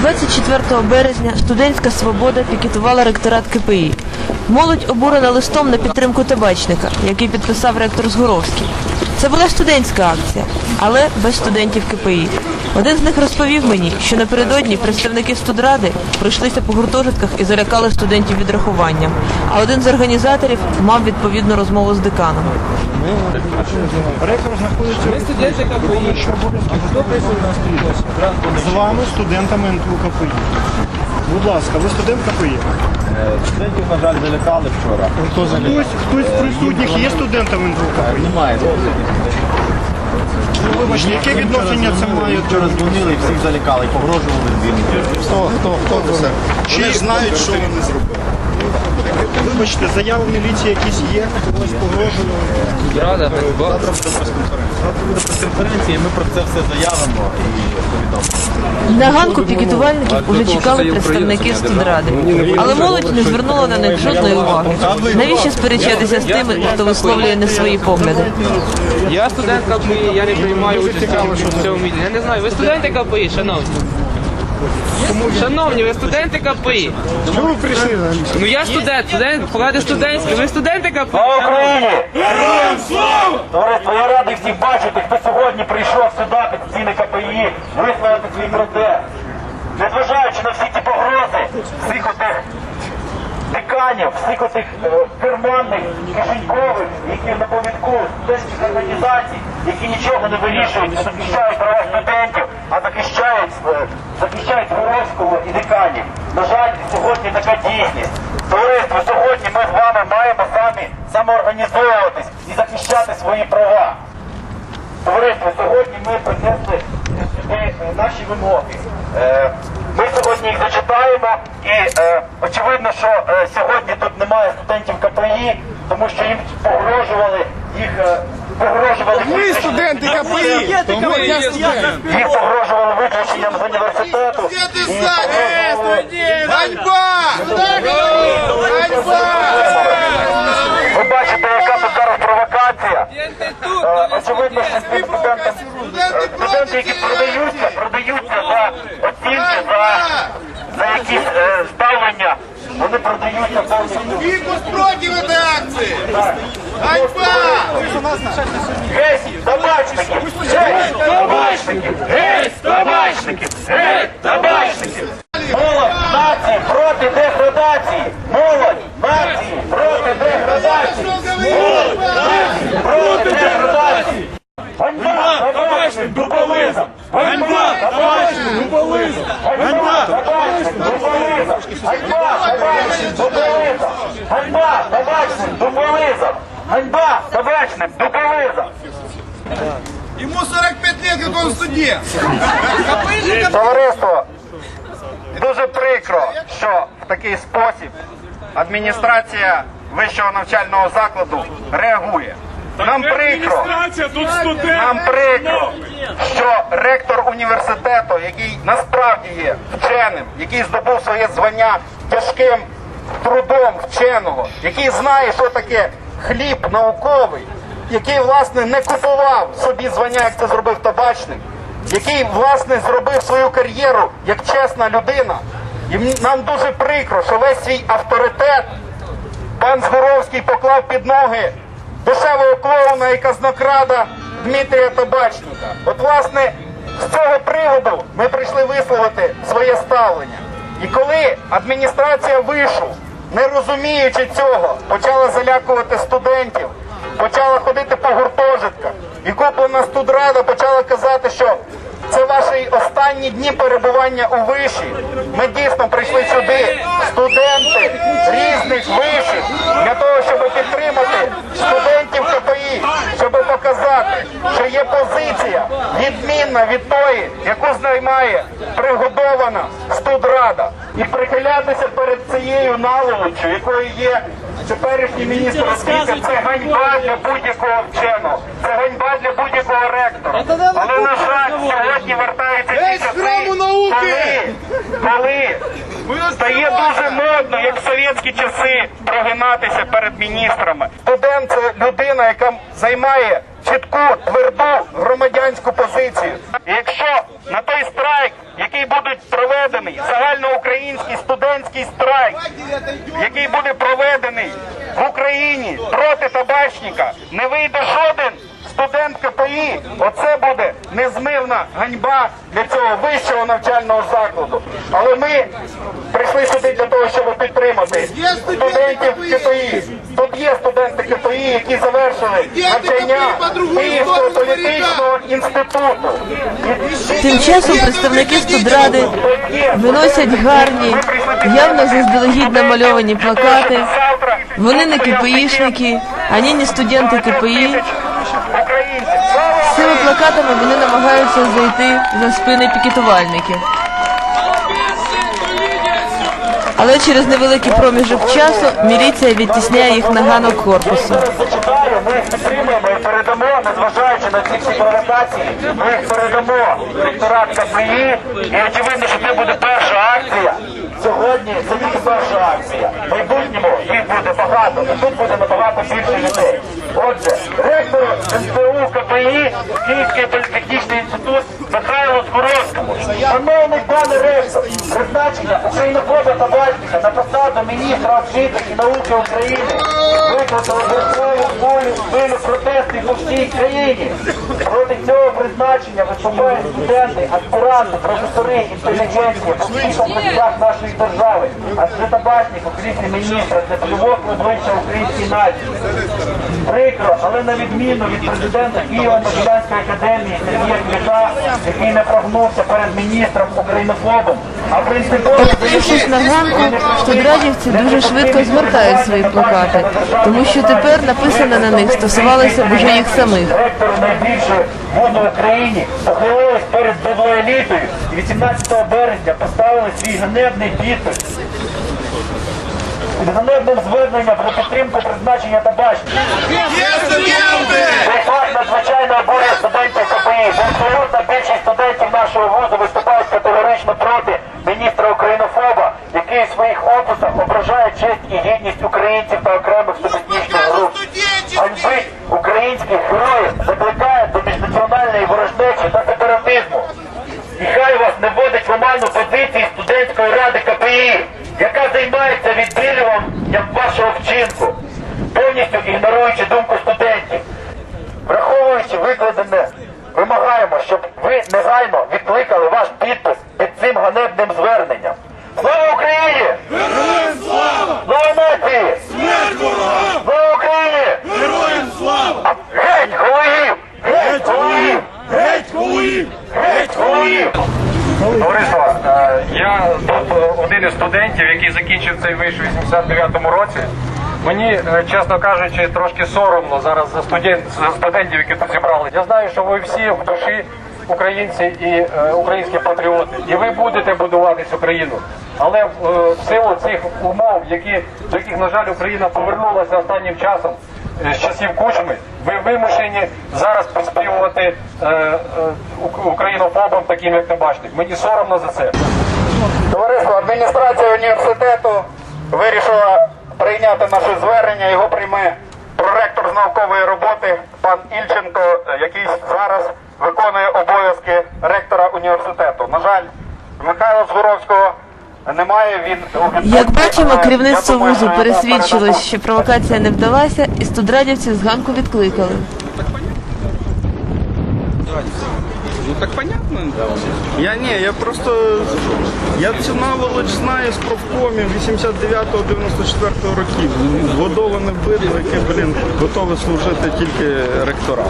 24 березня студентська свобода пікетувала ректорат КПІ. Молодь обурена листом на підтримку табачника, який підписав ректор Згуровський. Це була студентська акція, але без студентів КПІ. Один з них розповів мені, що напередодні представники студради пройшлися по гуртожитках і залякали студентів відрахуванням. А один з організаторів мав відповідну розмову з деканом. Ректор знаходиться Ми студенти КПІ. Хто на з вами, студентами НТУ КПІ. Будь ласка, ви студент КПІ? Студентів, на жаль, залякали вчора. Хтось, хтось з присутніх є студентами НТУ Немає. Ну, Вибачте, яке відношення це має? Вчора дзвонили і всіх залякали, погрожували звільнити. Хто, хто, хто це? Чи знають, що вони зробили? Вибачте, заяви міліції якісь є, когось погрожували. Рада, буде прес-конференція, ми про це все заявимо і повідомимо. На ганку пікетувальників уже чекали представники студради. Але молодь не звернула на них жодної уваги. Навіщо сперечатися з тими, хто висловлює не свої погляди? Я студент КПІ, я не приймаю участь в цьому мітингу. Я не знаю, ви студенти КПІ, шановні? Шановні, ви студенти КПІ? Чому ви прийшли? Ну я студент, студент, вклади студентські, ви студенти КПІ? Україні! Героям слава! Товариство, я радий всіх бачити, хто сьогодні прийшов сюди під стіни КПІ, висловити свій протест. Незважаючи на всі ті погрози, всіх отих деканів, всіх отих е, керманних, кишенькових, які на повідку студентських організацій, які нічого не вирішують, не захищають права студентів, а захищають, е, захищають і деканів. На жаль, сьогодні така дійсність. Товариство, сьогодні ми з вами маємо самі самоорганізовуватись і захищати свої права. Товариство, сьогодні ми принесли сюди наші вимоги. Е, Ми сьогодні їх зачитаємо і е, очевидно, що е, сьогодні тут немає студентів КПІ, тому що їм погрожували їх. Погрожували ми студенти КПІ! Їх погрожували виключенням з університету. і погрожували- Очевидно, що цим студентам е, студенти, які продаються, продаються за оцінки, за, за якісь е, ставлення, вони продаються повністю. Фикус против этой акции! Ганьба! Геть табачників! Геть табачників! Геть табачників! Геть табачників! Молодь нації проти деградації! Молодь нації проти деградації! Молодь нації проти деградації! Ганьба табачник дуболизм! Ганьба табачник дуболизм! Ганьба табачник дуболизм! Ганьба табачник дуболизм! Ганьба табачник дуболизм! Ганьба дуболизм! Ему 45 лет, как он студент! Товариство, дуже прикро, що в такий спосіб адміністрація вищого навчального закладу реагує. Нам прикро, нам прикро, що ректор університету, який насправді є вченим, який здобув своє звання тяжким трудом вченого, який знає, що таке хліб науковий, який власне не купував собі звання, як це зробив табачник, який власне зробив свою кар'єру як чесна людина. І нам дуже прикро, що весь свій авторитет пан Згуровський поклав під ноги дешевого клоуна і казнокрада Дмитрія Табачника. От власне з цього приводу ми прийшли висловити своє ставлення. І коли адміністрація вишу, не розуміючи цього, почала залякувати студентів, почала ходити по гуртожитках, і куплена студрада почала казати, що це ваші останні дні перебування у виші. Ми дійсно прийшли сюди, студенти різних вишів, для того, щоб підтримати студентів КПІ, щоб показати, що є позиція відмінна від тої, яку займає пригодована студрада, і прихилятися перед цією наволочю, якою є теперішній міністр освіти, це ганьба для будь-якого вченого, це ганьба для будь-якого ректора. Але на жаль, сьогодні вертаються ті часи, коли, коли та є дуже модно, як в совєтські часи, прогинатися перед міністрами. Студент це людина, яка займає чітку, тверду громадянську позицію. Якщо на той страйк, який буде проведений, загальноукраїнський студентський страйк, який буде проведений в Україні проти табачника, не вийде жоден студент КПІ, оце буде незмивна ганьба для цього вищого навчального закладу. Але ми прийшли сюди для того, щоб підтримати студентів КПІ. Тут є студенти КПІ, які завершили навчання Київського політичного інституту. Тим часом представники студради виносять гарні, явно заздалегідь намальовані плакати. Вони не КПІшники, ані не студенти КПІ. Цими плакатами вони намагаються зайти за спини пікетувальників. Але через невеликий проміжок часу міліція відтісняє їх на ганок корпусу. Зачитаю, ми їх підтримуємо і передамо, незважаючи на ці всі провокації, ми їх передамо ректорат КПІ, і очевидно, що це буде перша акція. Сьогодні це тільки перша акція. В майбутньому їх буде багато, і тут буде набагато більше людей. Отже, ректор КПІ, Київський політехнічний інститут Михайло Скоровському. Шановний пане ректор, призначення Українофоба Табачника на посаду міністра освіти і науки України викликали верхову волю хвилю по всій країні. Проти цього призначення виступають студенти, аспіранти, професори, інтелігенції по всіх областях нашої держави. Адже табачник у кріслі міністра це плювок обличчя українській нації. Прикро, але на відміну від президента Києво-Могилянської академії Сергія Квіта, який не прогнувся перед міністром українофобом, а принципово Опинившись на ганку, студрадівці дуже швидко згортають свої плакати, тому що тепер написане на них стосувалося б уже їх самих. ректору найбільшої вуду в Україні похилились перед елітою і 18 березня поставили свій ганебний підпис під ганебним зверненням про підтримку призначення табачника. Є студенти! Цей факт надзвичайно обурює студентів КПІ. Бо абсолютна більшість студентів нашого вузу виступають категорично проти міністра українофоба, який у своїх описах ображає честь і гідність українців та окремих студентичних груп. Ганьбить українських героїв закликає до міжнаціональної ворожнечі та сепаратизму. І хай вас не вводить в оману позиції студентської ради КПІ, яка займається відбілюванням вашого вчинку, повністю ігноруючи думку студентів. Враховуючи викладене, вимагаємо, щоб ви негайно відкликали ваш підпис під цим ганебним зверненням. Слава Україні! Слава! Слава нації! Слава Україні! Героям слава! Геть, голуїв! Геть, голуїв! Геть, Кулуїв! Геть, голуїв! Товариство, е, я тут е, один із студентів, який закінчив цей виш у 89-му році. Мені, е, чесно кажучи, трошки соромно зараз за студент, за студентів, які тут зібрали. Я знаю, що ви всі в душі українці і е, українські патріоти, і ви будете будувати цю країну. Але е, в силу цих умов, які до яких, на жаль, Україна повернулася останнім часом е, з часів кучми, ви вимушені зараз поспівувати е, е, ук- українофобам, таким як Табачник. Мені соромно за це. Товариство, адміністрація університету вирішила прийняти наше звернення. Його прийме проректор з наукової роботи пан Ільченко, який зараз виконує обов'язки ректора університету. На жаль, Михайла Згоровського немає. Він Як бачимо, керівництво вузу пересвідчилось, що провокація не вдалася, і студрадівців з ганку відкликали. Так понятно. Я ні, я просто я цю наволоч знаю з профкомів 89-94 років. Годоване бидло, яке, блін, готове служити тільки ректорам.